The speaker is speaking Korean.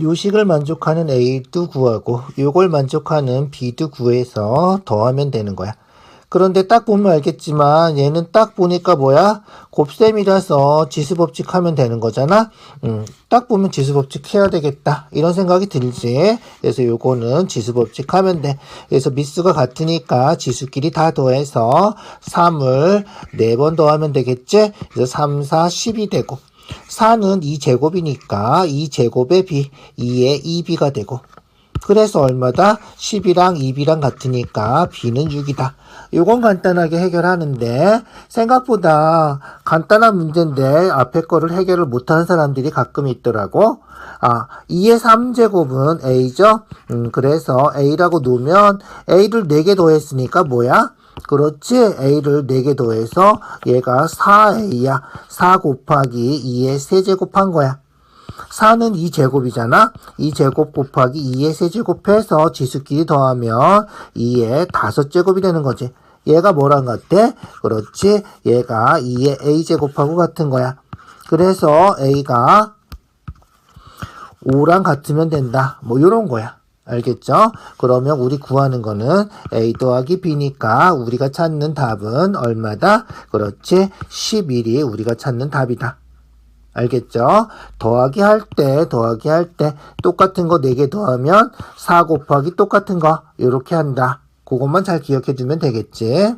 요식을 만족하는 A도 구하고 요걸 만족하는 B도 구해서 더하면 되는 거야. 그런데 딱 보면 알겠지만 얘는 딱 보니까 뭐야? 곱셈이라서 지수법칙 하면 되는 거잖아? 음, 딱 보면 지수법칙 해야 되겠다. 이런 생각이 들지. 그래서 요거는 지수법칙 하면 돼. 그래서 미수가 같으니까 지수끼리 다 더해서 3을 4번 더하면 되겠지? 그래서 3, 4, 10이 되고 4는 2제곱이니까 2제곱의 b, 2의 2b가 되고 그래서 얼마다? 10이랑 2b랑 같으니까 b는 6이다. 요건 간단하게 해결하는데 생각보다 간단한 문제인데 앞에 거를 해결을 못하는 사람들이 가끔 있더라고. 아, 2의 3제곱은 a죠? 음, 그래서 a라고 놓으면 a를 4개 더했으니까 뭐야? 그렇지. A를 4개 더해서 얘가 4A야. 4 곱하기 2의 세제곱한 거야. 4는 2제곱이잖아. 2제곱 곱하기 2의 세제곱해서 지수끼리 더하면 2의 5제곱이 되는 거지. 얘가 뭐랑 같아? 그렇지. 얘가 2의 A제곱하고 같은 거야. 그래서 A가 5랑 같으면 된다. 뭐 요런 거야. 알겠죠? 그러면 우리 구하는 거는 A 더하기 B니까 우리가 찾는 답은 얼마다? 그렇지. 11이 우리가 찾는 답이다. 알겠죠? 더하기 할 때, 더하기 할 때, 똑같은 거 4개 더하면 4 곱하기 똑같은 거, 이렇게 한다. 그것만 잘 기억해 두면 되겠지?